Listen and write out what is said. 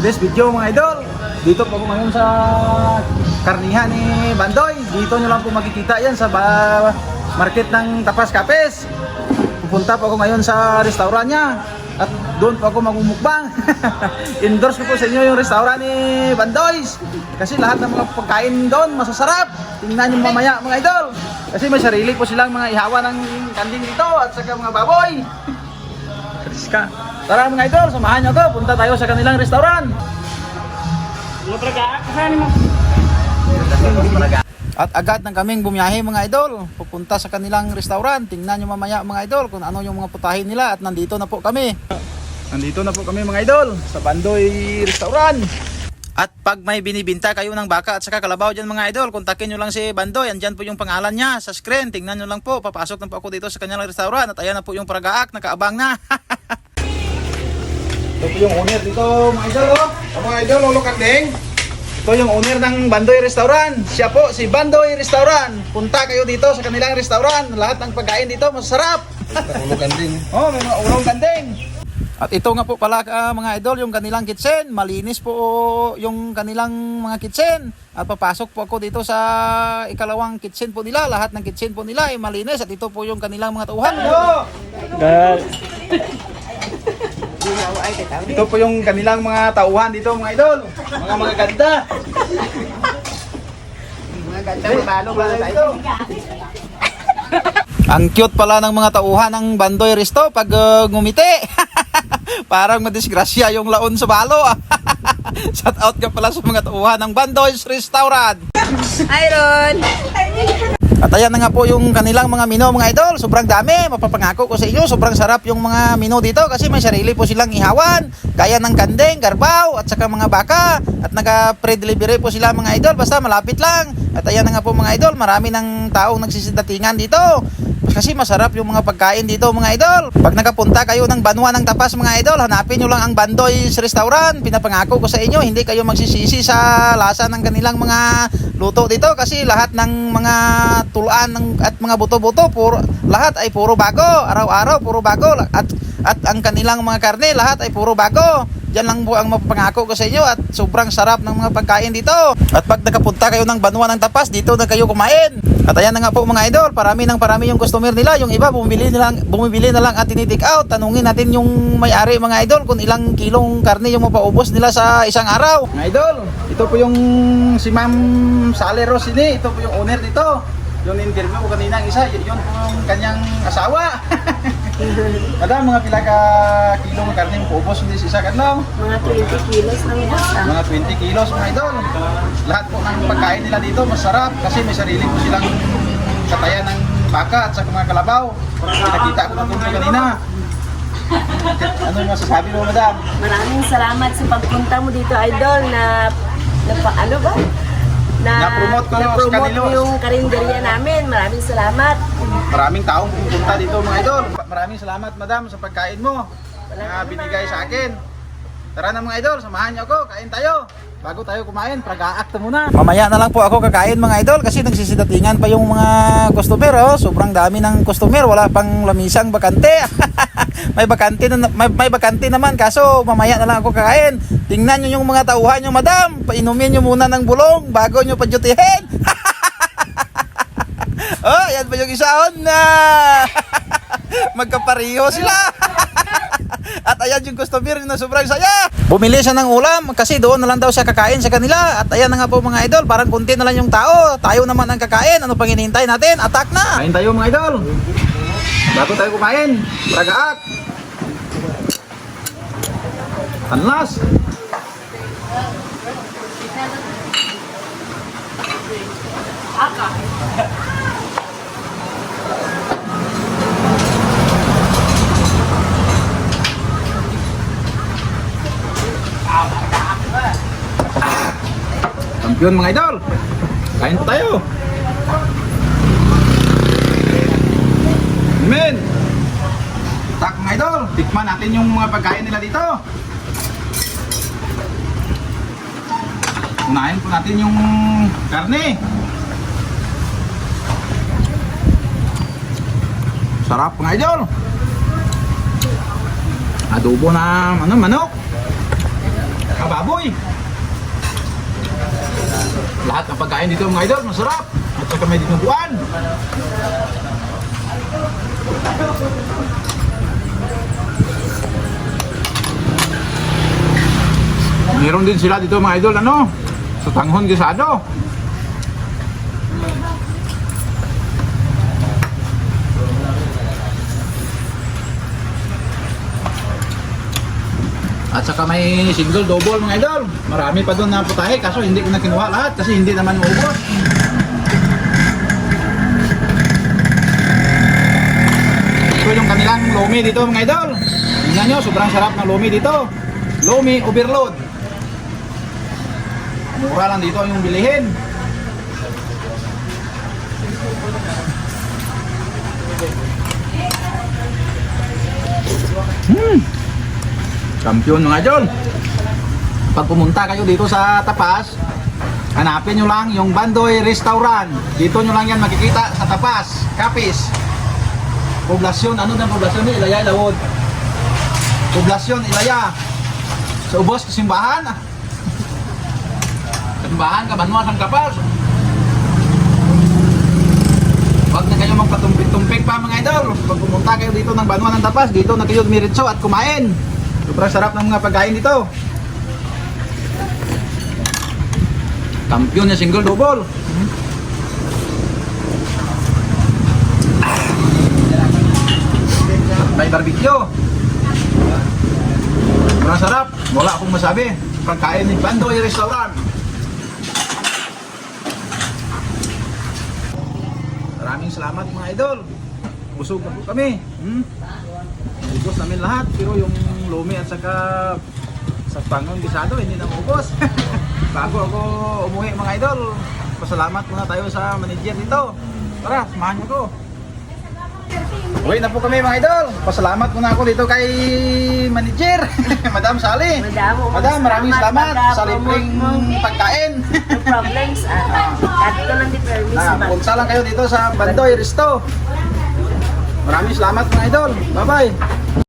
today's video mga idol. Dito po ako ngayon sa karnihan ni Bandoy. Dito nyo lang po makikita yan sa market ng Tapas Capes. Pupunta po ako ngayon sa restaurant niya. At doon po ako magmumukbang. Endorse ko po sa inyo yung restaurant ni Bandoy's. Kasi lahat ng mga pagkain doon masasarap. Tingnan nyo mamaya mga idol. Kasi may sarili po silang mga ihawa ng kanding dito at saka mga baboy. Kriska. Tara mga idol, samahan nyo ako. Punta tayo sa kanilang restaurant. At agad nang kaming bumiyahe mga idol. Pupunta sa kanilang restaurant. Tingnan nyo mamaya mga idol kung ano yung mga putahin nila. At nandito na po kami. Nandito na po kami mga idol sa Bandoy Restaurant. At pag may binibinta kayo ng baka at saka kalabaw dyan mga idol, kontakin nyo lang si Bandoy. Andyan po yung pangalan niya sa screen. Tingnan nyo lang po. Papasok na po ako dito sa kanilang restaurant. At ayan na po yung paragaak. Nakaabang na. Ito po yung owner dito mga idol. Oh. Mga idol, ulo kandeng. Ito yung owner ng Bandoy Restaurant. Siya po, si Bandoy Restaurant. Punta kayo dito sa kanilang restaurant. Lahat ng pagkain dito masarap. Ulo kandeng. oh, may mga ulong gandeng. At ito nga po pala ah, mga idol, yung kanilang kitchen. Malinis po yung kanilang mga kitchen. At papasok po ako dito sa ikalawang kitchen po nila. Lahat ng kitchen po nila ay malinis. At ito po yung kanilang mga tauhan. Ito po yung kanilang mga tauhan dito mga idol. Mga mga ganda. Mga gandang balong mga Ito. Ang cute pala ng mga tauhan ng Bandoy Resto pag uh, ngumiti. Parang madisgrasya yung laon sa balo. Shout out ka pala sa mga tauhan ng Bandoy's Restaurant. Hi, Ron! At ayan na nga po yung kanilang mga menu mga idol. Sobrang dami. Mapapangako ko sa inyo. Sobrang sarap yung mga menu dito kasi may sarili po silang ihawan. Gaya ng kandeng, garbaw, at saka mga baka. At naka-pre-delivery po sila mga idol. Basta malapit lang. At ayan na nga po mga idol. Marami ng taong nagsisidatingan dito. Kasi masarap yung mga pagkain dito mga idol. Pag nakapunta kayo ng Banwa ng Tapas mga idol, hanapin nyo lang ang Bandoy's Restaurant. Pinapangako ko sa inyo, hindi kayo magsisisi sa lasa ng kanilang mga luto dito kasi lahat ng mga tulaan ng, at mga buto-buto puro lahat ay puro bago araw-araw puro bago at at ang kanilang mga karne lahat ay puro bago Diyan lang po ang mapapangako ko sa inyo at sobrang sarap ng mga pagkain dito. At pag nakapunta kayo ng Banwa ng Tapas, dito na kayo kumain. At ayan na nga po mga idol, parami ng parami yung customer nila. Yung iba bumibili na lang, bumibili na lang at tinitik out. Tanungin natin yung may-ari mga idol kung ilang kilong karne yung mapaubos nila sa isang araw. Mga idol, ito po yung si Ma'am Sally Rosini. Ito po yung owner dito. Yung interview ko kanina isa, yun po yung kanyang asawa. Madam, mga pila ka kilo ng karne yung paubos hindi sa isa kanong? Mga 20 kilos ng basta. Mga 20 kilos mga idol. Lahat po ng pagkain nila dito masarap kasi may sarili po silang katayan ng baka at sa mga kalabaw. Pinakita ko na po kanina. Ano yung masasabi mo, madam? Maraming salamat sa pagpunta mo dito, Idol, na, na pa, ano ba? Na, Na-promote ko na-promote mo yung karinderya namin. Maraming salamat. Maraming taong pupunta dito mga idol. Maraming salamat, madam, sa pagkain mo na binigay sa akin. Tara na mga idol, samahan niyo ako, kain tayo. Bago tayo kumain, prag-aakta muna. Mamaya na lang po ako kakain mga idol kasi nagsisidatingan pa yung mga customer oh. Sobrang dami ng customer, wala pang lamisang bakante. may bakante na may, may bakante naman kaso mamaya na lang ako kakain. Tingnan niyo yung mga tauhan niyo, madam. Painumin niyo muna ng bulong bago niyo padyutihin. oh, yan pa yung isaon na. Magkapariho sila. At ayan yung customer na sobrang saya. Bumili siya ng ulam kasi doon na lang daw siya kakain sa kanila. At ayan na nga po mga idol, parang kunti na lang yung tao. Tayo naman ang kakain. Ano pang hinihintay natin? Attack na! Kain tayo mga idol. Bago tayo kumain, pragaak. Tanlas. Kampiyon mga idol. Kain tayo. Amen. Tak mga idol, tikman natin yung mga pagkain nila dito. Unahin po natin yung karne. Sarap mga idol. Adobo na ano, manok. kababoy. Lahat ng pagkain dito mga idol, masarap. At saka may dinuguan. Meron din sila dito mga idol, ano? Sa tanghon gisado. At saka may single double mga idol. Marami pa doon na putahe kaso hindi ko na kinuha lahat kasi hindi naman maubos. Ito yung kanilang lomi dito mga idol. Tingnan nyo, sobrang sarap ng lomi dito. Lomi overload. Mura lang dito yung bilihin. Hmm. Kampiyon mga idol. Pag pumunta kayo dito sa Tapas, hanapin nyo lang yung Bandoy Restaurant. Dito nyo lang yan makikita sa Tapas, Kapis. Poblasyon, ano na poblasyon ni Ilaya, Ilawod. Poblasyon, Ilaya. Sa ubos, simbahan. Simbahan, kabanwa, sang Kapas. Huwag na kayo magpatumpik-tumpik pa mga idol. Pag pumunta kayo dito ng Banwa ng Tapas, dito na kayo dumiritso at kumain. Sobrang sarap ng mga pagkain dito. Kampiyon niya single double. May barbecue. Sobrang sarap. Wala akong masabi. Pagkain ni Bandoy Restaurant. Maraming salamat mga idol. Busog na po kami. Hmm? Ubos namin lahat. Pero yung lumi at saka sa pangon bisado hindi na ubos. Bago ako umuwi mga idol, pasalamat muna tayo sa manager dito. Tara, samahan niyo ko. Uwi na po kami mga idol. Pasalamat muna ako dito kay manager, Madam Sally. Madam, Madam, maraming salamat sa libreng pagkain. No problems. Ah, Dito lang di permis Ah, man. punta lang kayo dito sa Bandoy Resto. Maraming salamat mga idol. Bye-bye.